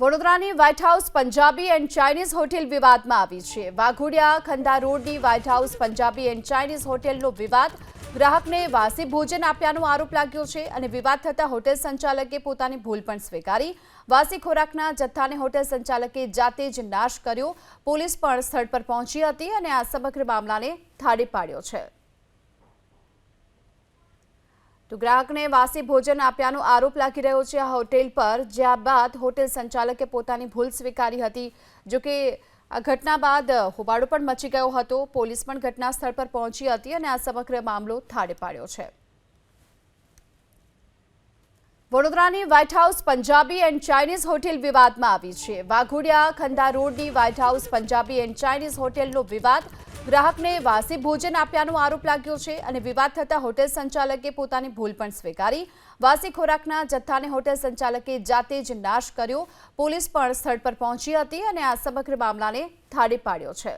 વડોદરાની white house Punjabi and Chinese hotel વિવાદમાં આવી છે. વાઘોડિયા ખંડા રોડની white house Punjabi and Chinese હોટેલનો વિવાદ. ગ્રાહકને વાસી ભોજન આપ્યાનો આરોપ લાગ્યો છે અને વિવાદ થતા હોટેલ સંચાલકે પોતાની ભૂલ પણ સ્વીકારી. વાસી ખોરાકના જથ્થાને હોટેલ સંચાલકે જાતે જ નાશ કર્યો. પોલીસ પણ સ્થળ પર પહોંચી હતી અને આ સમગ્ર મામલાને થાળે પાડ્યો છે. તો ગ્રાહકને વાસી ભોજન આપ્યાનો આરોપ લાગી રહ્યો છે આ હોટેલ પર, જ્યાં બાદ હોટેલ સંચાલકે પોતાની ભૂલ સ્વીકારી હતી. જો કે આ ઘટના બાદ હોબાળો પણ મચી ગયો હતો. પોલીસ પણ ઘટના સ્થળ પર પહોંચી હતી અને આ સમગ્ર મામલો થાળે પાડ્યો છે. વડોદરાની white house Punjabi and Chinese hotel વિવાદમાં આવી છે. વાઘોડિયા ખંડા રોડની white house Punjabi and Chinese હોટેલનો વિવાદ ગ્રાહકને વાસી ભોજન આપ્યાનો આરોપ લાગ્યો છે અને વિવાદ થતાં હોટેલ સંચાલકે પોતાની ભૂલ પણ સ્વીકારી. વાસી ખોરાકના જથ્થાને હોટેલ સંચાલકે જાતે જ નાશ કર્યો. પોલીસ પણ સ્થળ પર પહોંચી હતી અને આ સમગ્ર મામલાને થાળે પાડ્યો છે.